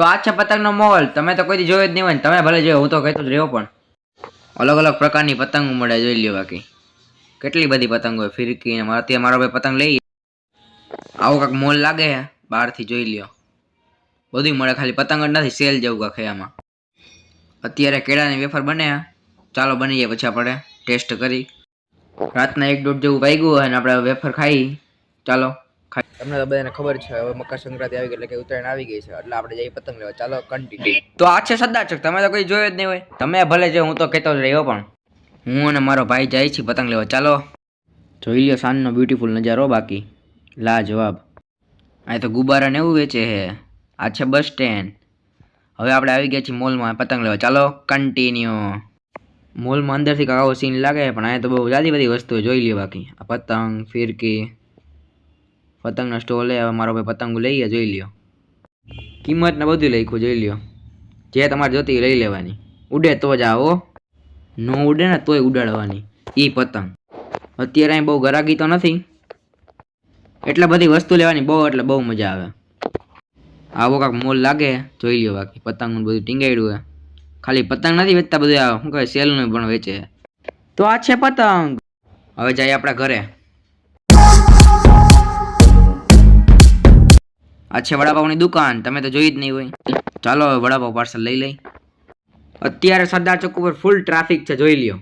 તો આ છે પતંગનો મોલ તમે તો કોઈ જોયો જ નહીં હોય તમે ભલે જોયો, હું તો કહેતો જ રહ્યો પણ. અલગ અલગ પ્રકારની પતંગો મળે જોઈ લ્યો બાકી. કેટલી બધી પતંગો હોય ફિરકી અત્યારે મારો ભાઈ પતંગ લઈ આવો કાંક મોલ લાગે બહારથી જોઈ લ્યો. બધું મળે, ખાલી પતંગ જ નથી, સેલ જેવું કાંક આમાં. અત્યારે કેળાની વેફર બને ચાલો બની જાય પછી આપણે ટેસ્ટ કરી. રાતના એક દોઢ જેવું વાગ્યું અને આપણે વેફર ખાઈ. ચાલો. તમને તો બધાને ખબર છે, હવે મકર સંક્રાંતિ આવી ગઈ એટલે કે ઉત્તરાયણ આવી ગઈ છે, એટલે આપણે જઈએ પતંગ લેવા. ચાલો કન્ટિન્યુ તો આ છે સદાચક, તમે તો કોઈ જોયો જ નહીં હોય. તમે ભલે જો, હું તો કહેતો જ રહ્યો પણ. હું અને મારો ભાઈ જાય છે પતંગ લેવા. ચાલો. જોઈ લ્યો સાંજનો બ્યુટીફુલ નજારો બાકી. લા જવાબ અહીં તો ગુબારા ને એવું વેચે છે. આ છે બસ સ્ટેન્ડ. હવે આપણે આવી ગયા છીએ મોલમાં પતંગ લેવા. ચાલો કન્ટિન્યુ મોલમાં અંદરથી કાકાઓ સીન લાગે પણ અહીંયા તો બહુ જાદી બધી વસ્તુઓ જોઈ લે બાકી. આ પતંગ, ફિરકી. પતંગનો સ્ટોલ હવે મારો ભાઈ પતંગ લઈ ગયા જોઈ લ્યો. કિંમત ને બધું લખ્યું, જોઈ લ્યો. જે તમારે જોતી લઈ લેવાની. ઉડે તો જ આવો. ન ઉડે ને તોય ઉડાડવાની. એ પતંગ. અત્યારે અહીં બહુ ગરાગી તો નથી. એટલે બધી વસ્તુ લેવાની બહુ, એટલે બહુ મજા આવે. આવો કાંક મોલ લાગે, જોઈ લ્યો બાકી. પતંગનું બધું ટીંગાડ્યું હે ખાલી પતંગ નથી વેચતા બધું, શું કહે, સેલનું પણ વેચે. તો આ છે પતંગ. હવે જઈએ આપણા ઘરે. આ છે દુકાન. તમે તો જોઈ જ નહીં હોય. ચાલો હવે વડાપાવ પાર્સલ લઈ લઈ. અત્યારે સરદાર ચોક ઉપર ફૂલ ટ્રાફિક છે, જોઈ લ્યો.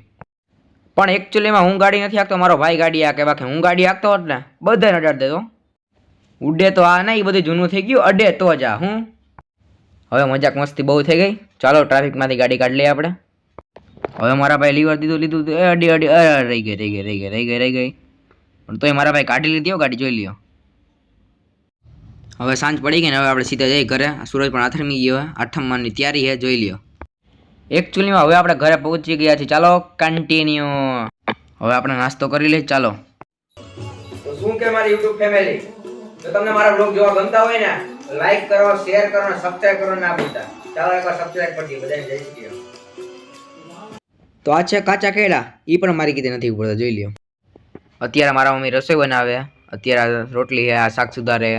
પણ એકચ્યુઅલીમાં હું ગાડી નથી હાંકતો, મારો ભાઈ ગાડી હાકે. બાકી હું ગાડી હાંકતો હોત ને, બધાને અડાડ દેતો ઉડે તો આ નહીં, બધું જૂનું થઈ ગયું, અડે તો જ આ, હું. હવે મજાક મસ્તી બહુ થઈ ગઈ. ચાલો ટ્રાફિકમાંથી ગાડી કાઢી લઈએ આપણે. હવે મારા ભાઈ લીવર દીધું, લીધું એ અડી અડી રહી ગઈ રહી ગઈ રહી ગઈ રહી ગઈ રહી ગઈ. પણ તોય મારા ભાઈ કાઢી લીધી ગાડી, જોઈ લ્યો. હવે સાંજ પડી ગઈ ને હવે આપણે સીધા જઈએ ઘરે. સૂરજ પણ આથમી ગયો આઠમ આઠમવાની તૈયારી છે જોઈ લ્યો. એકચ્યુઅલીમાં હવે આપણે ઘરે પહોંચી ગયા છીએ. ચાલો કન્ટિન્યુ હવે આપણે નાસ્તો કરી લઈએ. ચાલો. તો શું કે મારી YouTube ફેમિલી જો તમને મારા બ્લોગ જોવા ગમતા હોય ને લાઈક કરો શેર કરો અને સબસ્ક્રાઇબ કરો ના ભૂલતા. ચાલો એકવાર સબસ્ક્રાઇબ કરી દો બધાને જય શ્રી તો આ છે કાચા કેળા. એ પણ મારી કીધે નથી ઉપડતા જોઈ લ્યો. અત્યારે મારા મમ્મી રસોઈ બનાવે. અત્યારે રોટલી છે આ શાક સુધારે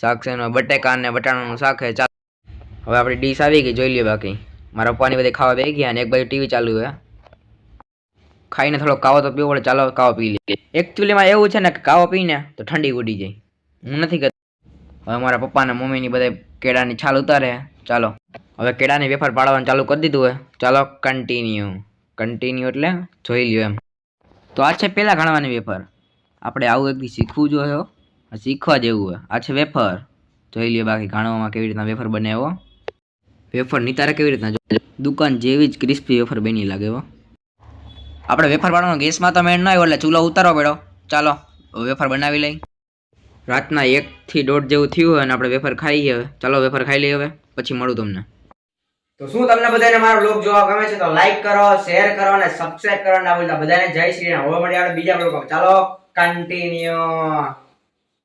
શાક છે બટેકા ને વટાણાનું શાક છે, ચાલ. હવે આપણી ડીશ આવી ગઈ, જોઈ લઈએ બાકી. મારા પપ્પાની બધી ખાવા બેસી ગયા અને એક બાજુ ટીવી ચાલુ હોય ખાઈને થોડો કાવો તો પીવો પડે ચાલો કાવો પી લઈએ. એકચ્યુઅલીમાં એવું છે ને કે કાવો પીને તો ઠંડી ઉડી જાય. હું નથી કહેતો. હવે મારા પપ્પા અને મમ્મીની બધા કેળાની છાલ ઉતારે. ચાલો. હવે કેળાની વેફર પાડવાનું ચાલુ કરી દીધું હોય ચાલો કન્ટિન્યુ કન્ટિન્યુ એટલે જોઈ લ્યો એમ. તો આ છે પહેલાં ગણવાની વેફર. આપણે આવું એક દી શીખવું જોઈએ શીખવા જેવું હોય આ છે વેફર. જોઈ લ્યો બાકી ગાણવામાં કેવી રીતના વેફર બને હો. વેફર નિતારે કેવી રીતના દુકાન જેવી જ ક્રિસ્પી વેફર બની લાગે એવો આપણે વેફર પાડવાનો ગેસમાં તો મેળ ન આવ્યો એટલે ચૂલો ઉતારવો પડ્યો. ચાલો વેફર બનાવી લઈ. રાતના એકથી દોઢ જેવું થયું હોય અને આપણે વેફર ખાઈએ હવે ચાલો વેફર ખાઈ લઈએ હવે. પછી મળું તમને. તો શું તમને બધાને મારો બ્લોગ જોવા ગમે છે તો લાઈક કરો શેર કરો અને સબસ્ક્રાઇબ કરો ના ભૂલતા. બધાને જય શ્રી રામ. હવે મળીએ આપણે બીજા બ્લોગમાં ચાલો કન્ટિન્યુ